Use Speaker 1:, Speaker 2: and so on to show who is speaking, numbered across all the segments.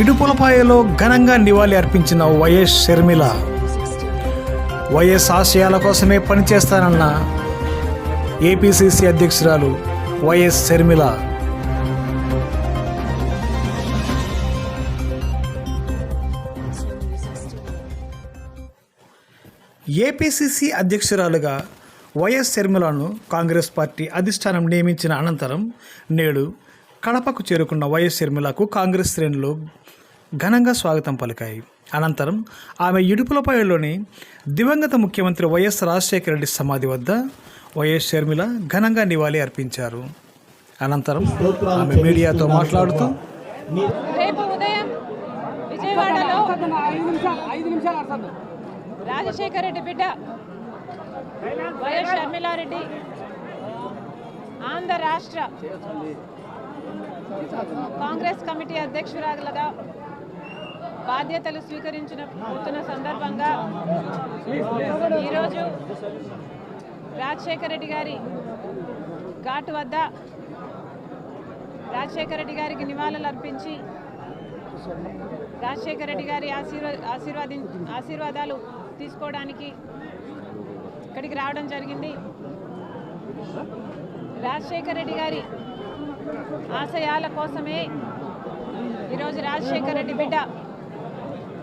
Speaker 1: ఇడుపులపాయలో ఘనంగా నివాళి అర్పించిన వైఎస్ షర్మిల. వైఎస్ ఆశయాల కోసమే పనిచేస్తానన్న ఏపీసీసీ అధ్యక్షురాలు వైఎస్ షర్మిల. ఏపీసీసీ అధ్యక్షురాలుగా వైఎస్ షర్మిలను కాంగ్రెస్ పార్టీ అధిష్టానం నియమించిన అనంతరం నేడు కడపకు చేరుకున్న వైఎస్ షర్మిలకు కాంగ్రెస్ శ్రేణులు ఘనంగా స్వాగతం పలికాయి. అనంతరం ఆమె ఇడుపులపాయలోని దివంగత ముఖ్యమంత్రి వైఎస్ రాజశేఖర రెడ్డి సమాధి వద్ద వైఎస్ షర్మిల ఘనంగా నివాళి అర్పించారు. అనంతరం ఆమె మీడియాతో మాట్లాడుతూ
Speaker 2: రేపు ఉదయం విజయవాడలో రాజశేఖర రెడ్డి బిడ్డ వైఎస్ షర్మిలారెడ్డి ఆంధ్ర రాష్ట్ర కాంగ్రెస్ కమిటీ అధ్యక్షురాలుగా బాధ్యతలు స్వీకరించిన పోతున్న సందర్భంగా ఈరోజు రాజశేఖర రెడ్డి గారి ఘాటు వద్ద రాజశేఖర రెడ్డి గారికి నివాళులు అర్పించి రాజశేఖర రెడ్డి గారి ఆశీర్వా ఆశీర్వాది ఆశీర్వాదాలు తీసుకోవడానికి ఇక్కడికి రావడం జరిగింది. రాజశేఖర రెడ్డి గారి ఆశయాల కోసమే ఈరోజు రాజశేఖర రెడ్డి బిడ్డ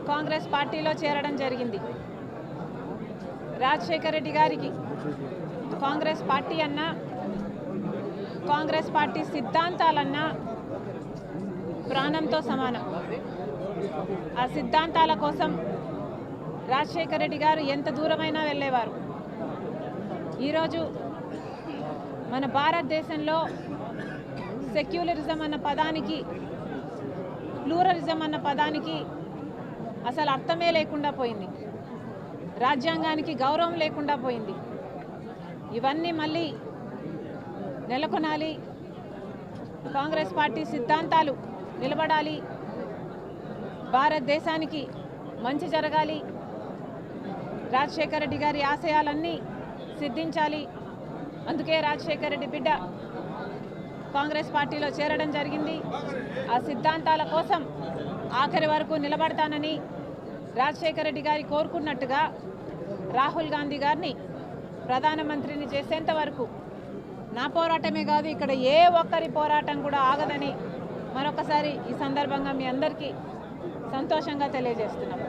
Speaker 2: కాంగ్రెస్ పార్టీలో చేరడం జరిగింది. రాజశేఖర రెడ్డి గారికి కాంగ్రెస్ పార్టీ అన్నా కాంగ్రెస్ పార్టీ సిద్ధాంతాలన్నా ప్రాణంతో సమానం. ఆ సిద్ధాంతాల కోసం రాజశేఖర రెడ్డి గారు ఎంత దూరమైనా వెళ్ళేవారు. ఈరోజు మన భారతదేశంలో సెక్యులరిజం అన్న పదానికి ప్లూరలిజం అన్న పదానికి అసలు అర్థమే లేకుండా పోయింది. రాజ్యాంగానికి గౌరవం లేకుండా పోయింది. ఇవన్నీ మళ్ళీ నెలకొనాలి. కాంగ్రెస్ పార్టీ సిద్ధాంతాలు నిలబడాలి. భారతదేశానికి మంచి జరగాలి. రాజశేఖర రెడ్డి గారి ఆశయాలన్నీ సిద్ధించాలి. అందుకే రాజశేఖర రెడ్డి బిడ్డ కాంగ్రెస్ పార్టీలో చేరడం జరిగింది. ఆ సిద్ధాంతాల కోసం ఆఖరి వరకు నిలబడతానని రాజశేఖర రెడ్డి గారి కోరుకున్నట్టుగా రాహుల్ గాంధీ గారిని ప్రధానమంత్రిని చేసేంత వరకు నా పోరాటమే కాదు ఇక్కడ ఏ ఒక్కరి పోరాటం కూడా ఆగదని మరొకసారి ఈ సందర్భంగా మీ అందరికీ సంతోషంగా తెలియజేస్తున్నాం